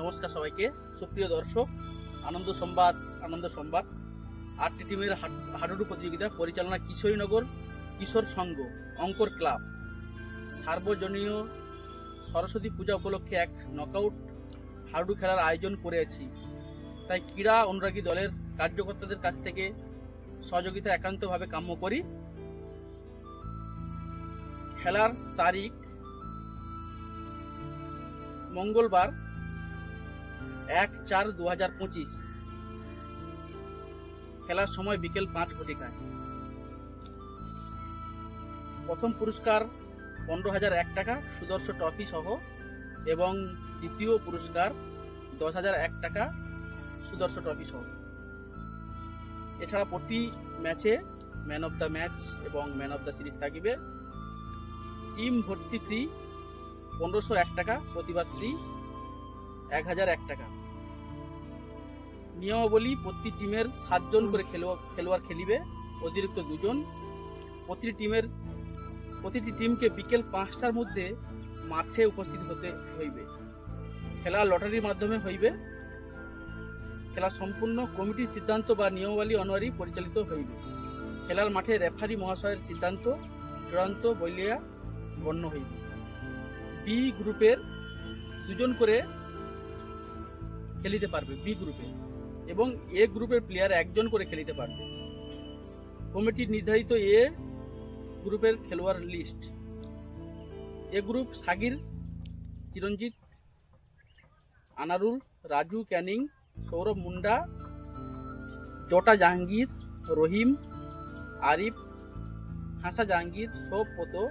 নমস্কার সবাইকে। সুপ্রিয় দর্শক, আনন্দ সংবাদ আনন্দ সংবাদ। আটটি টিমের হাডুডু প্রতিযোগিতা পরিচালনা কিশোরীনগর কিশোর সংঘ, অঙ্কর ক্লাব। সার্বজনীয় সরস্বতী পূজা উপলক্ষে এক নকআউট হাডুডু খেলার আয়োজন করেছি তাই ক্রীড়া অনুরাগী দলের কার্যকর্তাদের কাছ থেকে সহযোগিতা একান্তভাবে কাম্য করি। খেলার তারিখ মঙ্গলবার এক চার দু হাজার পঁচিশ। খেলার সময় বিকেল পাঁচ ঘটিকায়। প্রথম পুরস্কার পনেরো হাজার এক টাকা, সুদর্শ ট্রফি সহ, এবং দ্বিতীয় পুরস্কার দশ হাজার এক টাকা, সুদর্শ ট্রফি সহ। এছাড়া প্রতি ম্যাচে ম্যান অফ দ্য ম্যাচ এবং ম্যান অফ দ্য সিরিজ থাকবে। টিম ভর্তি ফ্রি পনেরোশো এক টাকা, প্রতিবাদ ফ্রি এক হাজার এক টাকা। নিয়মাবলী, প্রতি টিমের সাতজন করে খেলোয়াড় খেলিবে, অতিরিক্ত দুজন। প্রতিটি টিমের, প্রতিটি টিমকে বিকেল পাঁচটার মধ্যে মাঠে উপস্থিত হতে হইবে। খেলা লটারির মাধ্যমে হইবে। খেলা সম্পূর্ণ কমিটির সিদ্ধান্ত বা নিয়মাবলী অনুযায়ী পরিচালিত হইবে। খেলার মাঠে রেফারি মহাশয়ের সিদ্ধান্ত, চূড়ান্ত বলিয়া গণ্য হইবে। বি গ্রুপের দুজন করে খেলিতে পারবে বি গ্রুপে এবং এ গ্রুপের প্লেয়ার একজন করে খেলিতে পারবে। কমিটির নির্ধারিত এ গ্রুপের খেলোয়াড় list A group Sagir Chiranjit Anarul, Raju Canning, Sourav Munda, Jata Jahangir, Rahim, Arif, হাসা জাহাঙ্গীর সব পতো,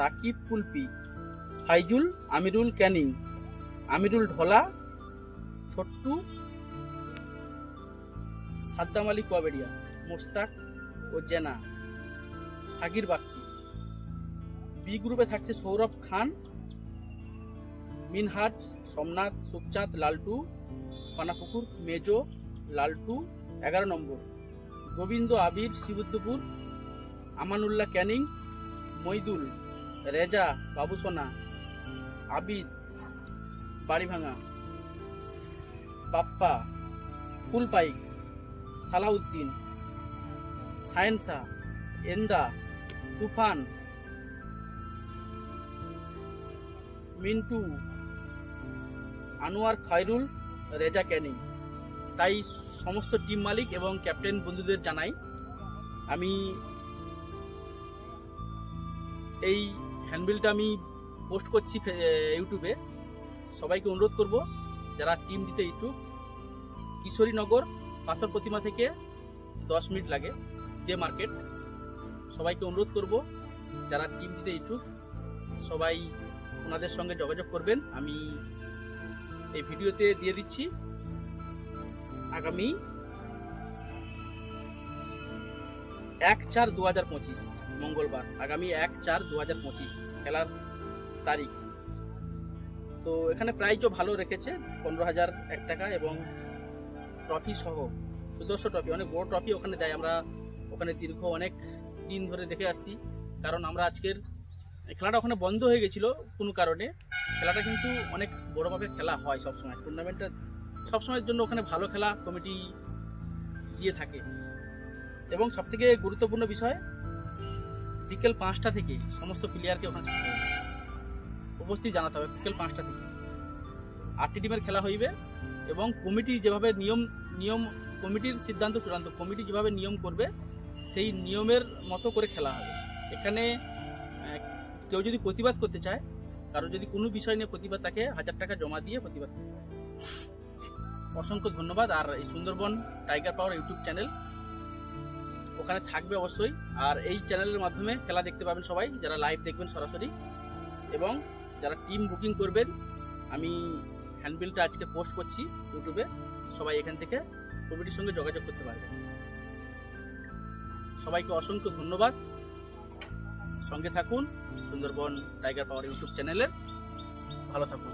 রাকিব কুলপি, ফাইজুল আমিরুল ক্যানিং, আমিরুল ঢলা ছোট্টু, সাদ্দাম আলী কোয়াবেড়িয়া মোস্তাক ও জেনা, সাগির বাগচি। বি গ্রুপে থাকছে সৌরভ খান, মিনহাজ, সোমনাথ, সুখচাঁদ, লালটু পানাপুকুর মেজো, লালটু, এগারো নম্বর। গোবিন্দ আবির শিবুদ্দপুর আমানুল্লাহ ক্যানিং, মইদুল, রেজা, বাবুসোনা, আবিদ, বাড়িভাঙা। বাপ্পা ফুলপাইক সালাউদ্দিন, সায়েন্সা, এন্দা, তুফান, মিন্টু, আনোয়ার খায়রুল, রেজা ক্যানিং। তাই সমস্ত টিম মালিক এবং ক্যাপ্টেন বন্ধুদের জানাই, আমি এই হ্যান্ডবিলটা আমি পোস্ট করছি ইউটিউবে। সবাইকে অনুরোধ করব যারা টিম দিতে ইচ্ছুক, কিশোরীনগর পাথর প্রতিমা থেকে দশ মিনিট লাগে যে মার্কেট সবাইকে অনুরোধ করব, যারা টিম দিতে ইচ্ছুক, সবাই ওনাদের সঙ্গে যোগাযোগ করবেন। আমি এই ভিডিওতে দিয়ে দিচ্ছি। আগামী এক চার দু হাজার পঁচিশ, মঙ্গলবার। আগামী এক চার দু হাজার পঁচিশ, খেলার তারিখ। তো এখানে প্রাইজও ভালো রেখেছে, পনেরো হাজার এক টাকা এবং ট্রফি সহ, সুদর্শ ট্রফি, অনেক বড় ট্রফি ওখানে দেয়। আমরা ওখানে দীর্ঘ অনেক দিন ধরে দেখে আসছি, কারণ আমরা আজকের খেলাটা ওখানে বন্ধ হয়ে গেছিল কোনো কারণে। খেলাটা কিন্তু অনেক বড়োভাবে খেলা হয় সবসময়। টুর্নামেন্টটা সবসময়ের জন্য ওখানে ভালো খেলা কমিটি দিয়ে থাকে। এবং সবথেকে গুরুত্বপূর্ণ বিষয়, বিকেল পাঁচটা থেকে সমস্ত প্লেয়ারকে ওখানে উপস্থিত জানাতে হবে বিকেল পাঁচটা থেকে। আটটি টিমের খেলা হইবে এবং কমিটি যেভাবে নিয়ম নিয়ম, কমিটির সিদ্ধান্ত চূড়ান্ত, কমিটি যেভাবে নিয়ম করবে, সেই নিয়মের মতো করে খেলা হবে। এখানে কেউ যদি প্রতিবাদ করতে চায়, কারও যদি কোনো বিষয় নিয়ে প্রতিবাদ থাকে, হাজার টাকা জমা দিয়ে প্রতিবাদ করতে। অসংখ্য ধন্যবাদ। আর এই Sundarban tiger power YouTube channel ওখানে থাকবে অবশ্যই। আর এই চ্যানেলের মাধ্যমে খেলা দেখতে পাবেন সবাই। যারা লাইভ দেখবেন সরাসরি। এবং যারা টিম বুকিং করবেন, আমি হ্যান্ডবিলটা আজকে পোস্ট করছি ইউটিউবে সবাই এখান থেকে কমিটির সঙ্গে যোগাযোগ করতে পারবেন। সবাইকে অসংখ্য ধন্যবাদ। সঙ্গে থাকুন, সুন্দরবন টাইগার পাওয়ার ইউটিউব চ্যানেলে। ভালো থাকুন।